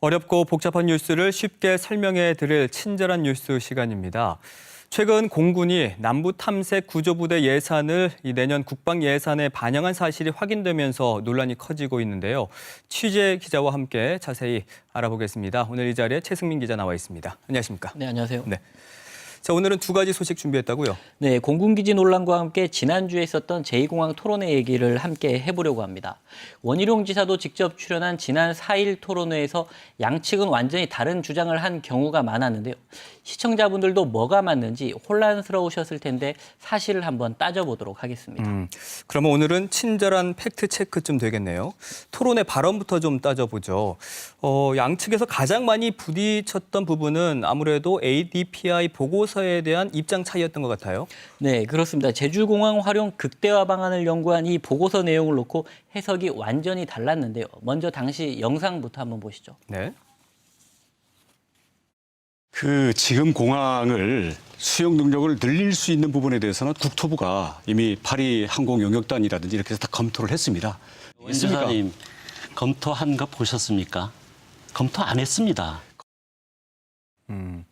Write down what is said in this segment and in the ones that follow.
어렵고 복잡한 뉴스를 쉽게 설명해 드릴 친절한 뉴스 시간입니다. 최근 공군이 남부 탐색 구조부대 예산을 이 내년 국방 예산에 반영한 사실이 확인되면서 논란이 커지고 있는데요. 취재 기자와 함께 자세히 알아보겠습니다. 오늘 이 자리에 최승민 기자 나와 있습니다. 안녕하십니까? 네, 안녕하세요. 네. 자, 오늘은 두 가지 소식 준비했다고요. 네, 공군기지 논란과 함께 지난주에 있었던 제2공항 토론회 얘기를 함께 해보려고 합니다. 원희룡 지사도 직접 출연한 지난 4일 토론회에서 양측은 완전히 다른 주장을 한 경우가 많았는데요. 시청자분들도 뭐가 맞는지 혼란스러우셨을 텐데 사실을 한번 따져보도록 하겠습니다. 음, 그러면 오늘은 친절한 팩트 체크쯤 되겠네요. 토론의 발언부터 좀 따져보죠. 어, 양측에서 가장 많이 부딪혔던 부분은 아무래도 ADPI 보고 서에 대한 입장 차이였던 것 같아요. 네, 그렇습니다. 제주공항 활용 극대화 방안을 연구한 이 보고서 내용을 놓고 해석이 완전히 달랐는데요. 먼저 당시 영상부터 한번 보시죠. 네. 그 지금 공항을 수용 능력을 늘릴 수 있는 부분에 대해서는 국토부가 이미 파리 항공 용역단이라든지 이렇게 해서 다 검토를 했습니다. 원 지사님 검토한 거 보셨습니까? 검토 안 했습니다. 음.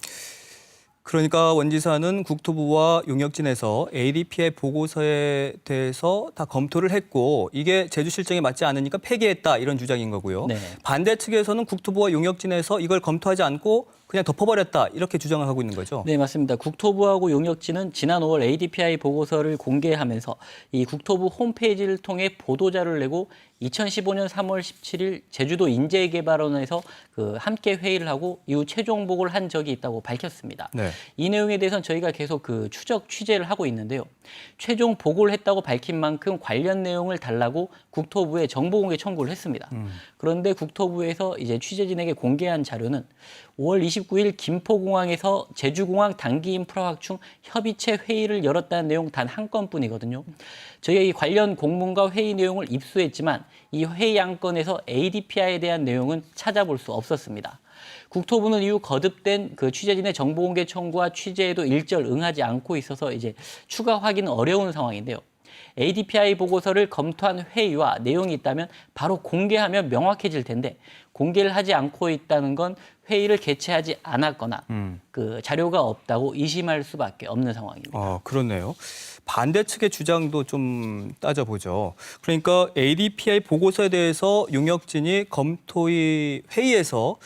그러니까 원지사는 국토부와 용역진에서 ADP의 보고서에 대해서 다 검토를 했고 이게 제주 실정에 맞지 않으니까 폐기했다 이런 주장인 거고요. 네. 반대 측에서는 국토부와 용역진에서 이걸 검토하지 않고 그냥 덮어버렸다 이렇게 주장을 하고 있는 거죠. 네, 맞습니다. 국토부하고 용역진은 지난 5월 ADPI 보고서를 공개하면서 이 국토부 홈페이지를 통해 보도자를 내고 2015년 3월 17일 제주도 인재개발원에서 그 함께 회의를 하고 이후 최종 보고를 한 적이 있다고 밝혔습니다. 네. 이 내용에 대해서는 저희가 계속 그 추적 취재를 하고 있는데요. 최종 보고를 했다고 밝힌 만큼 관련 내용을 달라고 국토부에 정보 공개 청구를 했습니다. 그런데 국토부에서 이제 취재진에게 공개한 자료는 5월 29일 김포공항에서 제주공항 단기 인프라 확충 협의체 회의를 열었다는 내용 단 한 건뿐이거든요. 저희가 이 관련 공문과 회의 내용을 입수했지만 이 회의 안건에서 ADPI에 대한 내용은 찾아볼 수 없었습니다. 국토부는 이후 거듭된 그 취재진의 정보 공개 청구와 취재에도 일절 응하지 않고 있어서 이제 추가 확인은 어려운 상황인데요. ADPI 보고서를 검토한 회의와 내용이 있다면 바로 공개하면 명확해질 텐데 공개를 하지 않고 있다는 건 회의를 개최하지 않았거나 그 자료가 없다고 의심할 수밖에 없는 상황입니다. 아, 그렇네요. 반대 측의 주장도 좀 따져보죠. 그러니까 ADPI 보고서에 대해서 용역진이 검토의 회의에서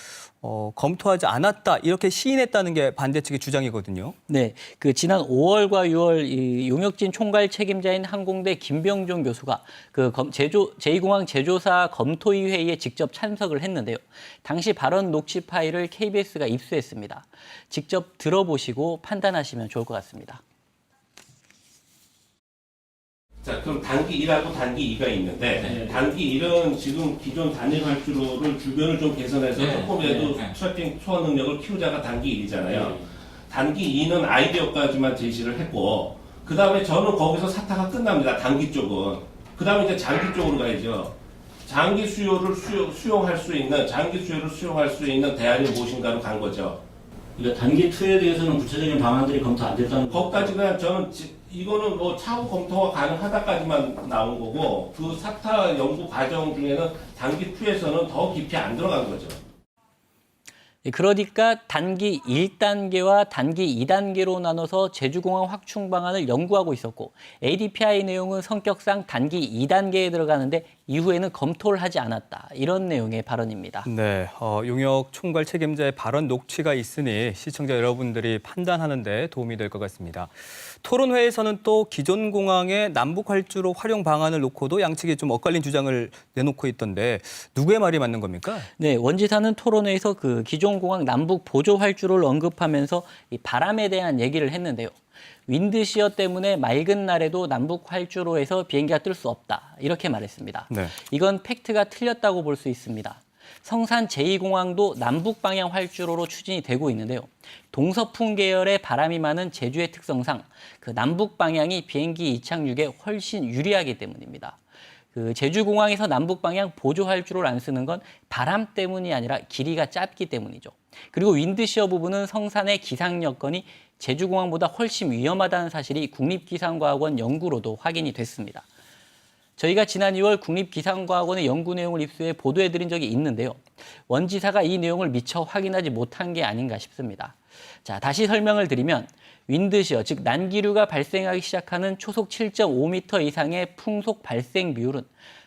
어, 검토하지 않았다 이렇게 시인했다는 게 반대 측의 주장이거든요. 네, 그 지난 5월과 6월 이 용역진 총괄 책임자인 항공대 김병종 교수가 그 검- 제조 제2공항 제조사 검토위 회의에 직접 참석을 했는데요. 당시 발언 녹취 파일을 KBS가 입수했습니다. 직접 들어보시고 판단하시면 좋을 것 같습니다. 자, 그럼 단기 1하고 단기 2가 있는데 단기 1은 지금 기존 단일 활주로를 주변을 좀 개선해서 네, 조금이라도 네, 네. 트래핑 투어 능력을 키우자가 단기 1이잖아요. 단기 2는 아이디어까지만 제시를 했고 그 다음에 저는 거기서 사타가 끝납니다. 단기 쪽은. 그 다음에 이제 장기 쪽으로 가야죠. 장기 수요를 수요, 수용할 수 있는 장기 수요를 수용할 수 있는 대안이 무엇인가로 간 거죠. 그러니까 단기 투에 대해서는 구체적인 방안들이 검토 안 됐다는 거기까지 그냥 저는 지- 이거는 뭐 차후 검토가 가능하다까지만 나온 거고 그 사타 연구 과정 중에는 단기 2에서는 더 깊이 안 들어간 거죠. 예, 그러니까 단기 1단계와 단기 2단계로 나눠서 제주공항 확충 방안을 연구하고 있었고 ADPI 내용은 성격상 단기 2단계에 들어가는데 이후에는 검토를 하지 않았다. 이런 내용의 발언입니다. 네, 어, 용역 총괄 책임자의 발언 녹취가 있으니 시청자 여러분들이 판단하는 데 도움이 될 것 같습니다. 토론회에서는 또 기존 공항의 남북 활주로 활용 방안을 놓고도 양측이 좀 엇갈린 주장을 내놓고 있던데 누구의 말이 맞는 겁니까? 네, 원지사는 토론회에서 그 기존 공항 남북 보조 활주로를 언급하면서 이 바람에 대한 얘기를 했는데요. 윈드시어 때문에 맑은 날에도 남북 활주로에서 비행기가 뜰 수 없다. 이렇게 말했습니다. 네. 이건 팩트가 틀렸다고 볼 수 있습니다. 성산 제2공항도 남북 방향 활주로로 추진이 되고 있는데요. 동서풍 계열의 바람이 많은 제주의 특성상 그 남북 방향이 비행기 이착륙에 훨씬 유리하기 때문입니다. 그 제주공항에서 남북 방향 보조 활주로를 안 쓰는 건 바람 때문이 아니라 길이가 짧기 때문이죠. 그리고 윈드시어 부분은 성산의 기상 여건이 제주공항보다 훨씬 위험하다는 사실이 국립기상과학원 연구로도 확인이 됐습니다. 저희가 지난 2월 국립기상과학원의 연구 내용을 입수해 보도해드린 적이 있는데요. 원지사가 이 내용을 미처 확인하지 못한 게 아닌가 싶습니다. 자, 다시 설명을 드리면 윈드시어, 즉 난기류가 발생하기 시작하는 초속 7.5m 이상의 풍속 발생 비율은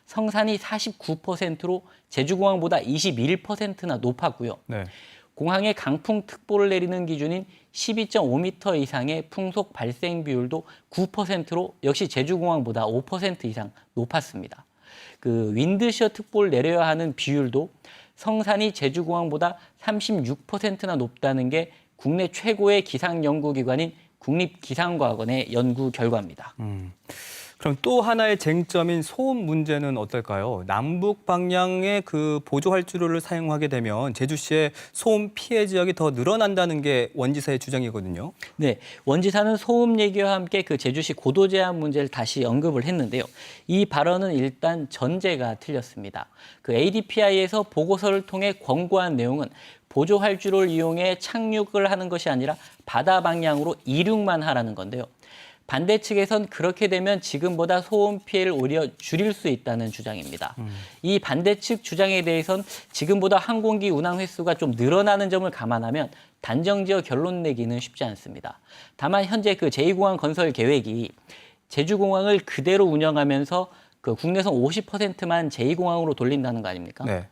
성산이 49%로 제주공항보다 21%나 높았고요. 네. 공항에 강풍 특보를 내리는 기준인 12.5m 이상의 풍속 발생 비율도 9%로 역시 제주공항보다 5% 이상 높았습니다. 그 윈드시어 특보를 내려야 하는 비율도 성산이 제주공항보다 36%나 높다는 게 국내 최고의 기상 연구기관인 국립기상과학원의 연구 결과입니다. 그럼 또 하나의 쟁점인 소음 문제는 어떨까요? 남북 방향의 그 보조 활주로를 사용하게 되면 제주시의 소음 피해 지역이 더 늘어난다는 게 원지사의 주장이거든요. 네, 원지사는 소음 얘기와 함께 그 제주시 고도 제한 문제를 다시 언급을 했는데요. 이 발언은 일단 전제가 틀렸습니다. 그 ADPI에서 보고서를 통해 권고한 내용은 보조 활주로를 이용해 착륙을 하는 것이 아니라 바다 방향으로 이륙만 하라는 건데요. 반대 측에선 그렇게 되면 지금보다 소음 피해를 오히려 줄일 수 있다는 주장입니다. 이 반대 측 주장에 대해선 지금보다 항공기 운항 횟수가 좀 늘어나는 점을 감안하면 단정지어 결론 내기는 쉽지 않습니다. 다만 현재 그 제2공항 건설 계획이 제주공항을 그대로 운영하면서 그 국내선 50%만 제2공항으로 돌린다는 거 아닙니까? 네.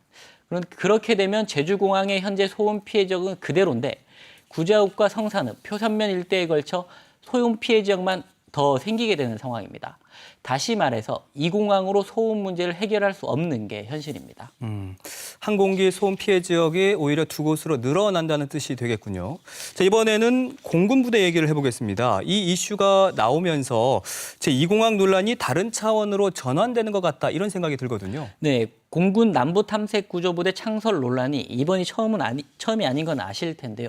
그런 그렇게 되면 제주공항의 현재 소음 피해 지역은 그대로인데 구자읍과 성산읍, 표선면 일대에 걸쳐 소음 피해 지역만 더 생기게 되는 상황입니다. 다시 말해서 이 공항으로 소음 문제를 해결할 수 없는 게 현실입니다. 음, 항공기 소음 피해 지역이 오히려 두 곳으로 늘어난다는 뜻이 되겠군요. 자, 이번에는 공군 부대 얘기를 해보겠습니다. 이 이슈가 나오면서 제2 공항 논란이 다른 차원으로 전환되는 것 같다 이런 생각이 들거든요. 네, 공군 남부 탐색 구조부대 창설 논란이 이번이 처음은 아니, 처음이 아닌 건 아실 텐데요.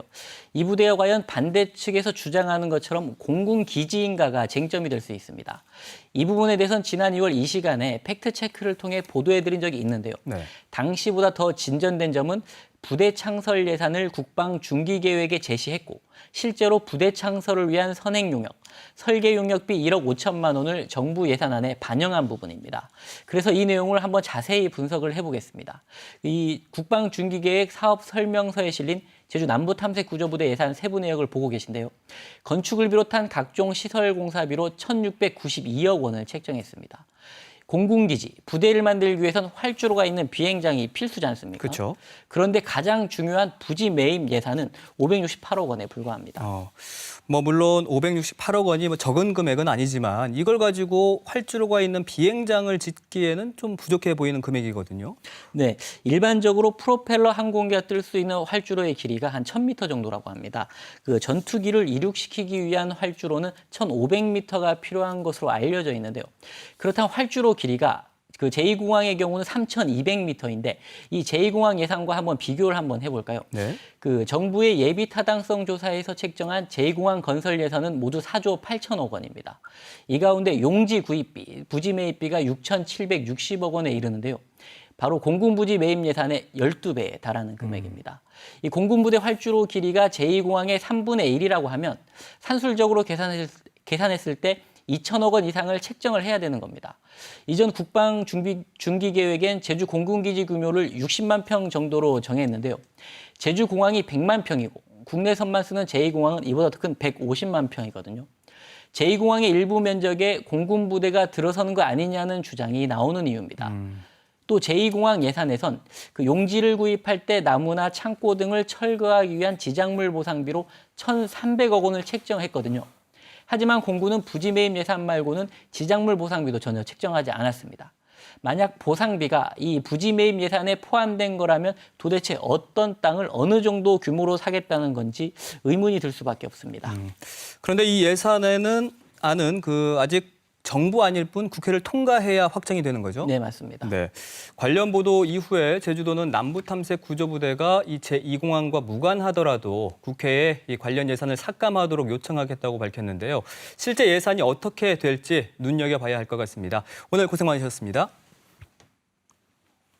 이 부대가 과연 반대 측에서 주장하는 것처럼 공군 기지인가가 쟁점이 될 수 있습니다. 이 부분 에 대해서는 지난 2월 이 시간에 팩트 체크를 통해 보도해드린 적이 있는데요. 네. 당시보다 더 진전된 점은 부대 창설 예산을 국방 중기 계획에 제시했고 실제로 부대 창설을 위한 선행 용역, 설계 용역비 1억 5천만 원을 정부 예산안에 반영한 부분입니다. 그래서 이 내용을 한번 자세히 분석을 해보겠습니다. 이 국방 중기 계획 사업 설명서에 실린 제주 남부 탐색 구조부대 예산 세부 내역을 보고 계신데요. 건축을 비롯한 각종 시설 공사비로 1,692억 원을 책정했습니다. 공군기지, 부대를 만들기 위해선 활주로가 있는 비행장이 필수지 않습니까? 그렇죠. 그런데 가장 중요한 부지 매입 예산은 568억 원에 불과합니다. 어, 뭐 물론 568억 원이 뭐 적은 금액은 아니지만 이걸 가지고 활주로가 있는 비행장을 짓기에는 좀 부족해 보이는 금액이거든요. 네, 일반적으로 프로펠러 항공기가 뜰 수 있는 활주로의 길이가 한 1000m 정도라고 합니다. 그 전투기를 이륙시키기 위한 활주로는 1500m가 필요한 것으로 알려져 있는데요. 그렇다면 활주로 길이가 그 제2공항의 경우는 3,200m인데 이 제2공항 예산과 한번 비교를 한번 해볼까요? 네. 그 정부의 예비 타당성 조사에서 책정한 제2공항 건설 예산은 모두 4조 8천억 원입니다. 이 가운데 용지 구입비, 부지 매입비가 6,760억 원에 이르는데요. 바로 공군부지 매입 예산의 12배에 달하는 금액입니다. 이 공군부대 활주로 길이가 제2공항의 3분의 1이라고 하면 산술적으로 계산했을, 계산했을 때 2천억 원 이상을 책정을 해야 되는 겁니다. 이전 국방 중기, 중기 계획엔 제주 공군기지 규모를 60만 평 정도로 정했는데요. 제주 공항이 100만 평이고 국내선만 쓰는 제2공항은 이보다 더 큰 150만 평이거든요. 제2공항의 일부 면적에 공군 부대가 들어서는 거 아니냐는 주장이 나오는 이유입니다. 또 제2공항 예산에선 그 용지를 구입할 때 나무나 창고 등을 철거하기 위한 지작물 보상비로 1,300억 원을 책정했거든요. 하지만 공군은 부지 매입 예산 말고는 지작물 보상비도 전혀 책정하지 않았습니다. 만약 보상비가 이 부지 매입 예산에 포함된 거라면 도대체 어떤 땅을 어느 정도 규모로 사겠다는 건지 의문이 들 수밖에 없습니다. 그런데 이 예산에는 안은 그 아직 정부 아닐 뿐 국회를 통과해야 확정이 되는 거죠. 네, 맞습니다. 네. 관련 보도 이후에 제주도는 남부 탐색 구조 부대가 이 제2공항과 무관하더라도 국회에 이 관련 예산을 삭감하도록 요청하겠다고 밝혔는데요. 실제 예산이 어떻게 될지 눈여겨 봐야 할 것 같습니다. 오늘 고생 많으셨습니다.